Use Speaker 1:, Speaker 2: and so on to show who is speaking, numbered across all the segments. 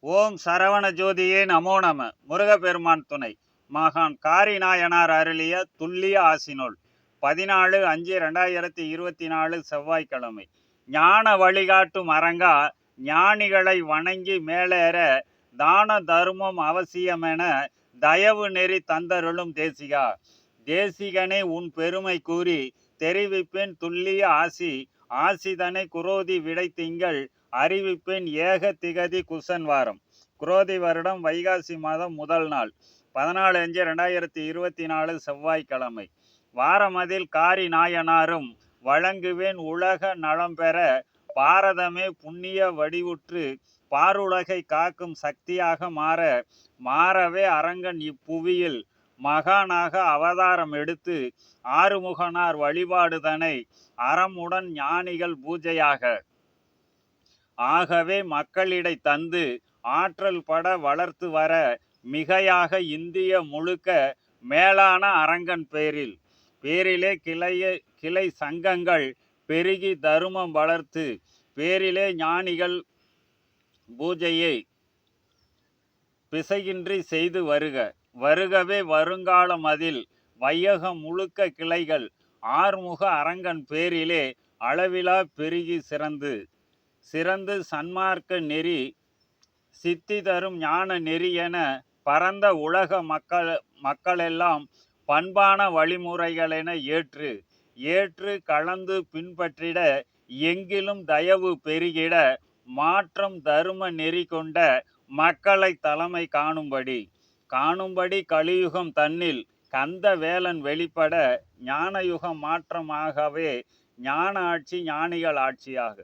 Speaker 1: ஓம் சரவண ஜோதியே நமோ நம. முருகப்பெருமான் துணை. மகான் காரிநாயனார் அருளிய துல்லிய ஆசினோல் பதினாலு அஞ்சு ரெண்டாயிரத்தி இருபத்தி நாலு செவ்வாய்க்கிழமை. ஞான வழிகாட்டும் அரங்கா ஞானிகளை வணங்கி மேலேற தான தர்மம் அவசியமென தயவு நெறி தந்தருளும் தேசிகா. தேசிகனே உன் பெருமை கூறி தெரிவிப்பின் துல்லிய ஆசி ஆசிதனை குரோதி விடை திங்கள் அறிவிப்பேன் ஏக திகதி குசன் வாரம். குரோதி வருடம் வைகாசி மாதம் முதல் நாள். பதினாலு அஞ்சு ரெண்டாயிரத்தி இருபத்தி நாலு செவ்வாய்க்கிழமை. வாரமதில் காரி நாயனாரும் வழங்குவேன் உலக நலம் பெற பாரதமே புண்ணிய வடிவுற்று பாருலகை காக்கும் சக்தியாக மாற மாறவே அரங்கன் இப்புவியில் மகானாக அவதாரம் எடுத்து ஆறுமுகனார் வழிபாடுதனை அறமுடன் ஞானிகள் பூஜையாக. ஆகவே மக்களிடை தந்து ஆற்றல் பட வளர்த்து வர மிகையாக இந்திய முழுக்க மேலான அரங்கன் பேரில். பேரிலே கிளைய கிளை சங்கங்கள் பெருகி தருமம் வளர்த்து பேரிலே ஞானிகள் பூஜையை பிசையின்றி செய்து வருக. வருகவே வருங்காலம் அதில் வையகம் முழுக்க கிளைகள். ஆறுமுக அரங்கன் பேரிலே அளவிலா பெருகி சிறந்து. சிறந்து சன்மார்க்க நெறி சித்தி தரும் ஞான நெறி என பரந்த உலக மக்கள் மக்களெல்லாம் பண்பான வழிமுறைகளென ஏற்று ஏற்று கலந்து பின்பற்றிட எங்கிலும் தயவு பெருகிட மாற்றம் தரும நெறி கொண்ட மக்களை தலைமை காணும்படி. காணும்படி கலியுகம் தன்னில் கந்த வேலன் வெளிப்பட ஞானயுகம் மாற்றமாகவே ஞான ஆட்சி ஞானிகள் ஆட்சியாக.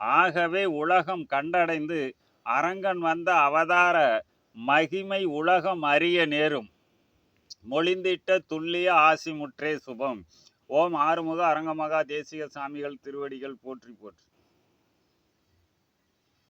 Speaker 1: ஆகவே உலகம் கண்டடைந்து அரங்கன் வந்த அவதார மகிமை உலகம் அறிய நேரும். மொழிந்திட்ட துல்லிய ஆசிமுற்றே சுபம். ஓம் ஆறுமுக அரங்கமகா தேசிக சாமிகள் திருவடிகள் போற்றி போற்றி.